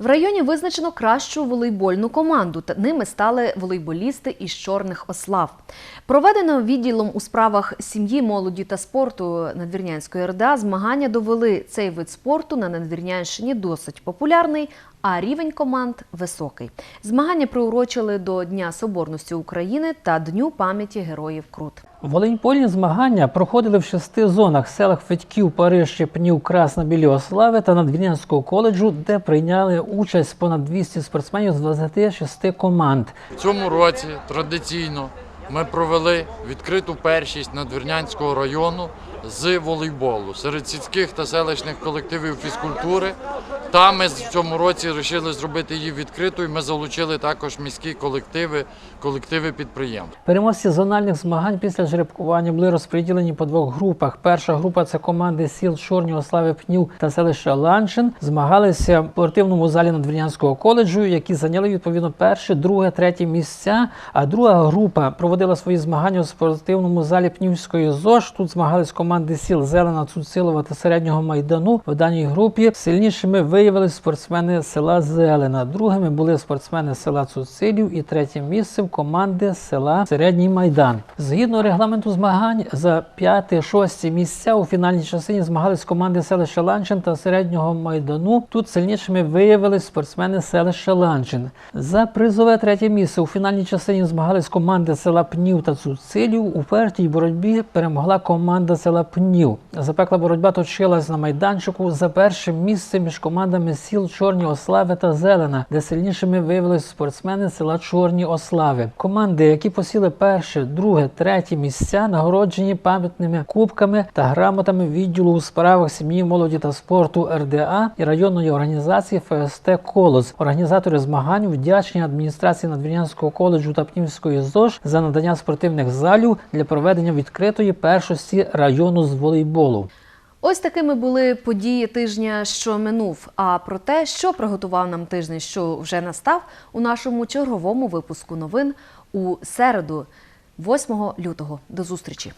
В районі визначено кращу волейбольну команду. Та ними стали волейболісти із чорних ослав. Проведено відділом у справах сім'ї, молоді та спорту Надвірнянської РДА змагання довели цей вид спорту на Надвірнянщині досить популярний, а рівень команд високий. Змагання приурочили до Дня Соборності України та Дню пам'яті героїв Крут. Волейбольні змагання проходили в шести зонах селах Федьків, Париж, Пнів, Красна, Біліослави та Надвірнянського коледжу, де прийняли участь понад 200 спортсменів з 26 команд. В цьому році традиційно ми провели відкриту першість Надвірнянського району з волейболу серед сільських та селищних колективів фізкультури. Та ми в цьому році вирішили зробити її відкритою. Ми залучили також міські колективи, колективи підприємств. Переможці зональних змагань після жеребкування були розподілені по двох групах. Перша група це команди сіл Чорні Ослави Пнів та селища Ланчин. Змагалися в спортивному залі Надвірнянського коледжу, які зайняли відповідно перше, друге, третє місця. А друга група проводила свої змагання у спортивному залі Пнівської ЗОЖ. Тут змагались команди сіл Зелена, Цуцилова та середнього майдану. В даній групі сильнішими виявилися спортсмени села Зелена. Другими були спортсмени села Цуцилів і третім місцем команди села Середній Майдан. Згідно регламенту змагань за п'яте-шості місця у фінальній частині змагались команди селища Ланчин та середнього майдану. Тут сильнішими виявились спортсмени селища Ланчин. За призове третє місце у фінальній частині змагались команди села Пнів та Цуцилів. У пертій боротьбі перемогла команда села Пнів. Запекла боротьба точилась на майданчику за першим місцем між командами сіл Чорні Ослави та Зелена, де сильнішими виявились спортсмени села Чорні Ослави. Команди, які посіли перше, друге, третє місця, нагороджені пам'ятними кубками та грамотами відділу у справах сім'ї, молоді та спорту РДА і районної організації ФСТ Колос. Організатори змагань вдячні адміністрації Надвірнянського коледжу та Пнівської ЗОЖ за надання спортивних залів для проведення відкритої першості району з волейболу. Ось такими були події тижня, що минув. А про те, що приготував нам тиждень, що вже настав, у нашому черговому випуску новин у середу, 8 лютого. До зустрічі.